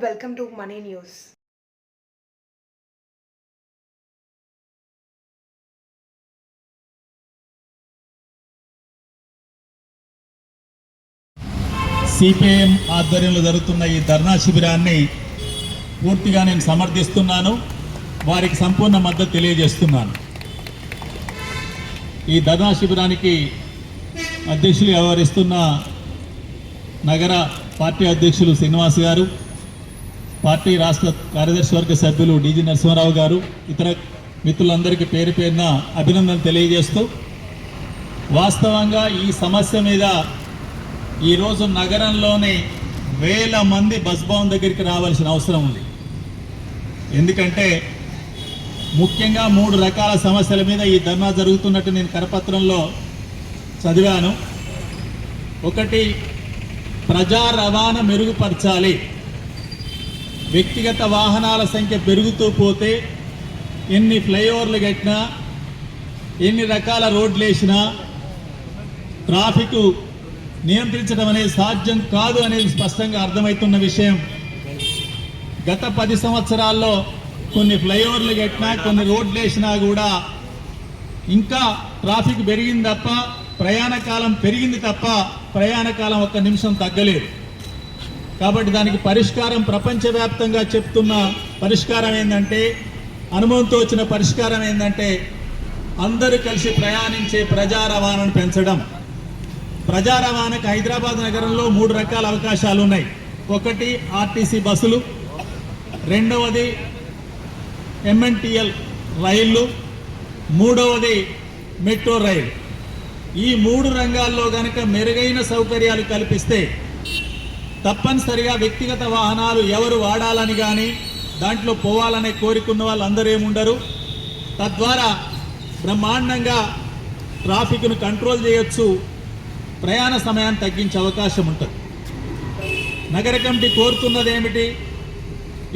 Welcome to money news CPIM ఆధ్వర్యంలో జరుగుతున్న ఈ ధర్నా శిబిరాన్ని పూర్తిగా నేను సమర్థిస్తున్నాను. వారికి సంపూర్ణ మద్దతు తెలియజేస్తున్నాను. ఈ ధర్నా శిబిరానికి అధ్యక్షులు వ్యవహరిస్తున్న నగర పార్టీ అధ్యక్షులు శ్రీనివాస్ గారు పార్టీ రాష్ట్ర కార్యదర్శి వర్గ సభ్యులు డీజీ నరసింహారావు గారు ఇతర మిత్రులందరికీ పేరు పేరున అభినందనలు తెలియజేస్తూ వాస్తవంగా ఈ సమస్య మీద ఈరోజు నగరంలోనే వేల మంది బస్ భవన్ దగ్గరికి రావాల్సిన అవసరం ఉంది. ఎందుకంటే ముఖ్యంగా మూడు రకాల సమస్యల మీద ఈ ధర్నా జరుగుతున్నట్టు నేను కరపత్రంలో చదివాను. ఒకటి ప్రజా రవాణా మెరుగుపరచాలి. వ్యక్తిగత వాహనాల సంఖ్య పెరుగుతూ పోతే ఎన్ని ఫ్లైఓవర్లు కట్టినా ఎన్ని రకాల రోడ్లు వేసినా ట్రాఫిక్ నియంత్రించడం అనేది సాధ్యం కాదు అనేది స్పష్టంగా అర్థమవుతున్న విషయం. గత పది సంవత్సరాల్లో కొన్ని ఫ్లైఓవర్లు కట్టినా కొన్ని రోడ్లు వేసినా కూడా ఇంకా ట్రాఫిక్ పెరిగింది తప్ప ప్రయాణ కాలం పెరిగింది తప్ప ప్రయాణ కాలం ఒక్క నిమిషం తగ్గలేదు. కాబట్టి దానికి పరిష్కారం ప్రపంచవ్యాప్తంగా చెప్తున్న పరిష్కారం ఏంటంటే అనుభవంతో వచ్చిన పరిష్కారం ఏంటంటే అందరూ కలిసి ప్రయాణించే ప్రజా రవాణాను పెంచడం. ప్రజా రవాణాకి హైదరాబాద్ నగరంలో మూడు రకాల అవకాశాలు ఉన్నాయి. ఒకటి ఆర్టీసీ బస్సులు. రెండవది ఎంఎన్టీఎల్ రైళ్ళు మూడవది మెట్రో రైలు. ఈ మూడు రంగాల్లో గనక మెరుగైన సౌకర్యాలు కల్పిస్తే తప్పనిసరిగా వ్యక్తిగత వాహనాలు ఎవరు వాడాలని కానీ దాంట్లో పోవాలనే కోరికున్న వాళ్ళందరూ ఏముండరు. తద్వారా బ్రహ్మాండంగా ట్రాఫిక్ను కంట్రోల్ చేయొచ్చు. ప్రయాణ సమయాన్ని తగ్గించే అవకాశం ఉంటుంది. నగర కమిటీ కోరుతున్నది ఏమిటి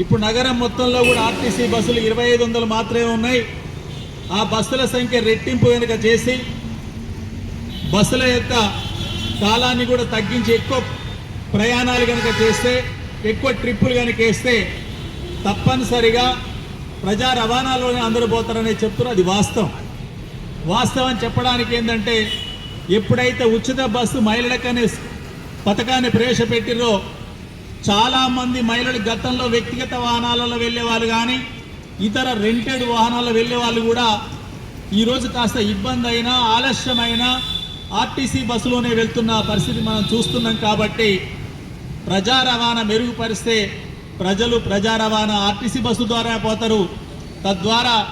ఇప్పుడు నగరం మొత్తంలో కూడా ఆర్టీసీ బస్సులు ఇరవై ఐదు వందలు మాత్రమే ఉన్నాయి. ఆ బస్సుల సంఖ్య రెట్టింపు కనుక చేసి బస్సుల యొక్క కాలాన్ని కూడా తగ్గించి ఎక్కువ ప్రయాణాలు కనుక చేస్తే ఎక్కువ ట్రిప్పులు కనుక వేస్తే తప్పనిసరిగా ప్రజా రవాణాలోనే అందరూ పోతారనే చెప్తున్నారు అది వాస్తవం. వాస్తవం చెప్పడానికి ఏంటంటే ఎప్పుడైతే ఉచిత బస్సు మహిళలకనే పథకాన్ని ప్రవేశపెట్టిరో చాలామంది మహిళలు గతంలో వ్యక్తిగత వాహనాలలో వెళ్ళేవాళ్ళు కానీ ఇతర రెంటెడ్ వాహనాల్లో వెళ్ళే వాళ్ళు కూడా ఈరోజు కాస్త ఇబ్బంది అయినా ఆలస్యమైనా ఆర్టీసీ బస్సులోనే వెళ్తున్న పరిస్థితి మనం చూస్తున్నాం కాబట్టి ప్రజా రవాణా మెరుగుపరిస్తే ప్రజలు ప్రజా రవాణా ఆర్టీసీ బస్సు ద్వారా పోతారు. తద్వారా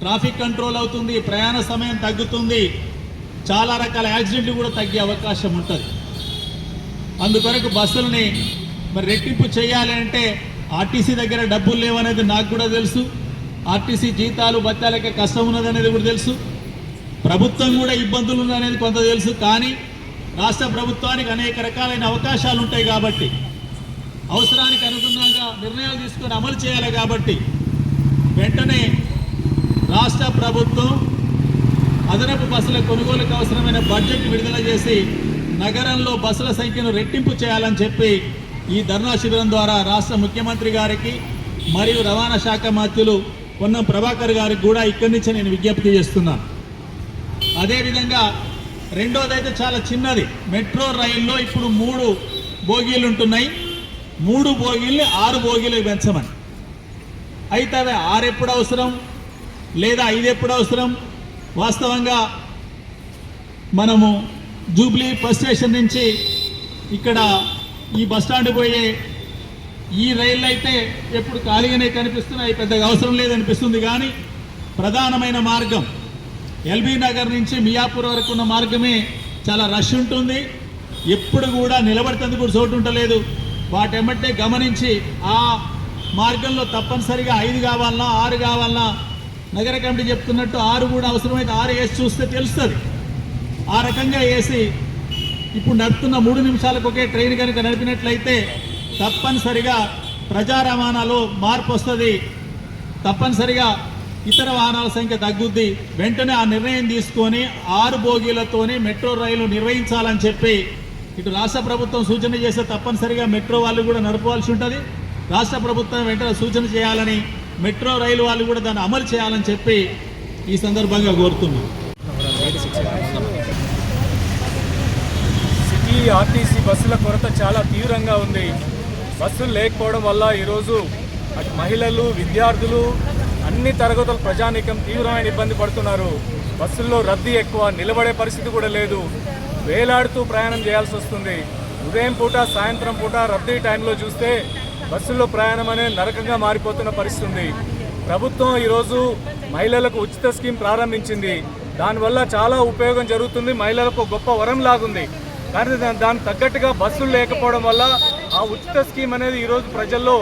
ట్రాఫిక్ కంట్రోల్ అవుతుంది ప్రయాణ సమయం తగ్గుతుంది. చాలా రకాల యాక్సిడెంట్లు కూడా తగ్గే అవకాశం ఉంటుంది. అందుకొరకు బస్సులని మరి రెట్టింపు చేయాలి అంటే ఆర్టీసీ దగ్గర డబ్బులు లేవనేది నాకు కూడా తెలుసు. ఆర్టీసీ జీతాలు బత్తాలకే కష్టం ఉన్నదనేది కూడా తెలుసు. ప్రభుత్వం కూడా ఇబ్బందులు ఉన్నాయనేది కొంత తెలుసు కానీ రాష్ట్ర ప్రభుత్వానికి అనేక రకాలైన అవకాశాలు ఉంటాయి కాబట్టి అవసరానికి అనుగుణంగా నిర్ణయాలు తీసుకొని అమలు చేయాలి కాబట్టి వెంటనే రాష్ట్ర ప్రభుత్వం అదనపు బస్సుల కొనుగోలుకు అవసరమైన బడ్జెట్ విడుదల చేసి నగరంలో బస్సుల సంఖ్యను రెట్టింపు చేయాలని చెప్పి ఈ ధర్నా శిబిరం ద్వారా రాష్ట్ర ముఖ్యమంత్రి గారికి మరియు రవాణా శాఖ మంత్రులు పొన్నం ప్రభాకర్ గారికి కూడా ఇక్కడి నుంచి నేను విజ్ఞప్తి చేస్తున్నాను అదేవిధంగా రెండోదైతే చాలా చిన్నది. మెట్రో రైల్లో ఇప్పుడు మూడు బోగీలు ఉంటున్నాయి. మూడు బోగీల్ని ఆరు బోగీలకు పెంచమని. అయితే అవి ఆరు ఎప్పుడు అవసరం? లేదా ఐదు ఎప్పుడు అవసరం? వాస్తవంగా మనము జూబ్లీ బస్ స్టేషన్ నుంచి ఇక్కడ ఈ బస్ స్టాండ్ పోయే ఈ రైళ్ళు అయితే ఎప్పుడు ఖాళీగానే కనిపిస్తున్నాయి. పెద్దగా అవసరం లేదనిపిస్తుంది. కానీ ప్రధానమైన మార్గం ఎల్బీ నగర్ నుంచి మియాపూర్ వరకు ఉన్న మార్గమే చాలా రష్ ఉంటుంది. ఎప్పుడు కూడా నిలబడుతుంది కూడా చోటు ఉండలేదు. వాటెమ్మటే గమనించి ఆ మార్గంలో తప్పనిసరిగా ఐదు కావాలన్నా ఆరు కావాలన్నా నగర కమిటీ చెప్తున్నట్టు ఆరు కూడా అవసరమైతే ఆరు వేసి చూస్తే తెలుస్తుంది. ఆ రకంగా వేసి ఇప్పుడు నడుపుతున్న మూడు నిమిషాలకు ఒకే ట్రైన్ కనుక నడిపినట్లయితే తప్పనిసరిగా ప్రజా రవాణాలో మార్పు వస్తుంది. తప్పనిసరిగా ఇతర వాహనాల సంఖ్య తగ్గుద్ది. వెంటనే ఆ నిర్ణయం తీసుకొని ఆరు బోగీలతోనే మెట్రో రైలు నిర్వహించాలని చెప్పి ఇటు రాష్ట్ర ప్రభుత్వం సూచన చేస్తే తప్పనిసరిగా మెట్రో వాళ్ళు కూడా నడపవలసి ఉంటుంది. రాష్ట్ర ప్రభుత్వం వెంటనే సూచన చేయాలని మెట్రో రైలు వాళ్ళు కూడా దాన్ని అమలు చేయాలని చెప్పి ఈ సందర్భంగా కోరుతున్నాం. సిటీ ఆర్టీసీ బస్సుల కొరత చాలా తీవ్రంగా ఉంది. బస్సులు లేకపోవడం వల్ల ఈరోజు అటు మహిళలు విద్యార్థులు అన్ని తరగతుల ప్రజానీకం తీవ్రమైన ఇబ్బంది పడుతున్నారు. బస్సుల్లో రద్దీ ఎక్కువ నిలబడే పరిస్థితి కూడా లేదు. వేలాడుతూ ప్రయాణం చేయాల్సి వస్తుంది. ఉదయం పూట సాయంత్రం పూట రద్దీ టైంలో చూస్తే బస్సుల్లో ప్రయాణం అనేది నరకంగా మారిపోతున్న పరిస్థితి ఉంది. ప్రభుత్వం ఈరోజు మహిళలకు ఉచిత స్కీమ్ ప్రారంభించింది. దానివల్ల చాలా ఉపయోగం జరుగుతుంది. మహిళలకు గొప్ప వరం లాగుంది. కానీ దానికి తగ్గట్టుగా బస్సులు లేకపోవడం వల్ల ఆ ఉచిత స్కీమ్ అనేది ఈరోజు ప్రజల్లో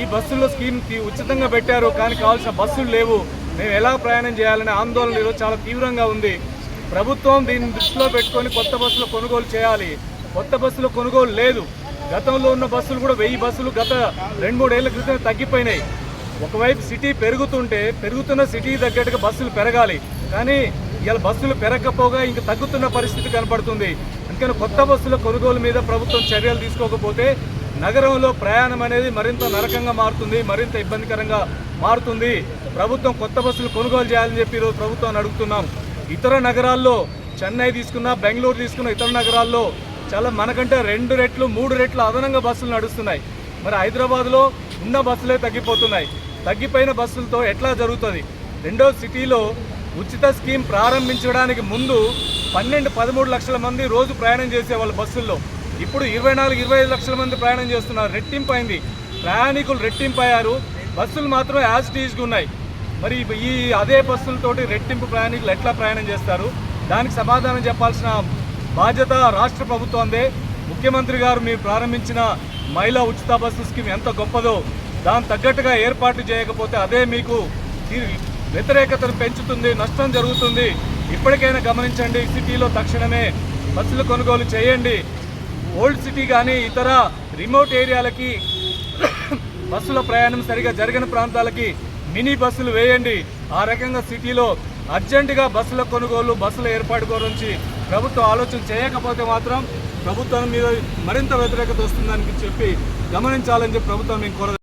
ఈ బస్సుల్లో స్కీమ్ ఉచితంగా పెట్టారు కానీ కావాల్సిన బస్సులు లేవు. మేము ఎలా ప్రయాణం చేయాలనే ఆందోళన ఈరోజు చాలా తీవ్రంగా ఉంది. ప్రభుత్వం దీన్ని దృష్టిలో పెట్టుకొని కొత్త బస్సులు కొనుగోలు చేయాలి. కొత్త బస్సులు కొనుగోలు లేదు. గతంలో ఉన్న బస్సులు కూడా వెయ్యి బస్సులు గత రెండు మూడేళ్ళ క్రితం తగ్గిపోయినాయి. ఒకవైపు సిటీ పెరుగుతుంటే పెరుగుతున్న సిటీ తగ్గట్టుగా బస్సులు పెరగాలి. కానీ ఇలా బస్సులు పెరగకపోగా ఇంక తగ్గుతున్న పరిస్థితి కనపడుతుంది. అందుకని కొత్త బస్సుల కొనుగోలు మీద ప్రభుత్వం చర్యలు తీసుకోకపోతే నగరంలో ప్రయాణం అనేది మరింత నరకంగా మారుతుంది మరింత ఇబ్బందికరంగా మారుతుంది. ప్రభుత్వం కొత్త బస్సులు కొనుగోలు చేయాలని చెప్పి ఈరోజు ప్రభుత్వాన్ని అడుగుతున్నాం. ఇతర నగరాల్లో చెన్నై తీసుకున్న బెంగళూరు తీసుకున్న ఇతర నగరాల్లో చాలా మనకంటే రెండు రెట్లు మూడు రెట్లు అదనంగా బస్సులు నడుస్తున్నాయి. మరి హైదరాబాద్లో ఉన్న బస్సులే తగ్గిపోతున్నాయి. తగ్గిపోయిన బస్సులతో ఎట్లా జరుగుతుంది? రెండో సిటీలో ఉచిత స్కీమ్ ప్రారంభించడానికి ముందు పన్నెండు పదమూడు లక్షల మంది రోజు ప్రయాణం చేసేవాళ్ళు బస్సుల్లో. ఇప్పుడు ఇరవై నాలుగు ఇరవై ఐదు లక్షల మంది ప్రయాణం చేస్తున్నారు. రెట్టింపు అయింది. ప్రయాణికులు రెట్టింపు అయ్యారు. బస్సులు మాత్రం యాజ్ టీజ్గా ఉన్నాయి. మరి ఈ అదే బస్సులతోటి రెట్టింపు ప్రయాణికులు ఎట్లా ప్రయాణం చేస్తారు? దానికి సమాధానం చెప్పాల్సిన బాధ్యత రాష్ట్ర ప్రభుత్వందే. ముఖ్యమంత్రి గారు మీరు ప్రారంభించిన మహిళా ఉచిత బస్సు స్కీమ్ ఎంత గొప్పదో దాని తగ్గట్టుగా ఏర్పాట్లు చేయకపోతే అదే మీకు ఈ వ్యతిరేకతను పెంచుతుంది నష్టం జరుగుతుంది. ఇప్పటికైనా గమనించండి. సిటీలో తక్షణమే బస్సులు కొనుగోలు చేయండి. ఓల్డ్ సిటీ కానీ ఇతర రిమోట్ ఏరియాలకి బస్సుల ప్రయాణం సరిగా జరగని ప్రాంతాలకి మినీ బస్సులు వేయండి. ఆ రకంగా సిటీలో అర్జెంటుగా బస్సుల కొనుగోలు బస్సుల ఏర్పాటు గురించి ప్రభుత్వం ఆలోచన చేయకపోతే మాత్రం ప్రభుత్వం మీద మరింత వ్యతిరేకత వస్తుందని చెప్పి గమనించాలని చెప్పి ప్రభుత్వం మేము కోరదు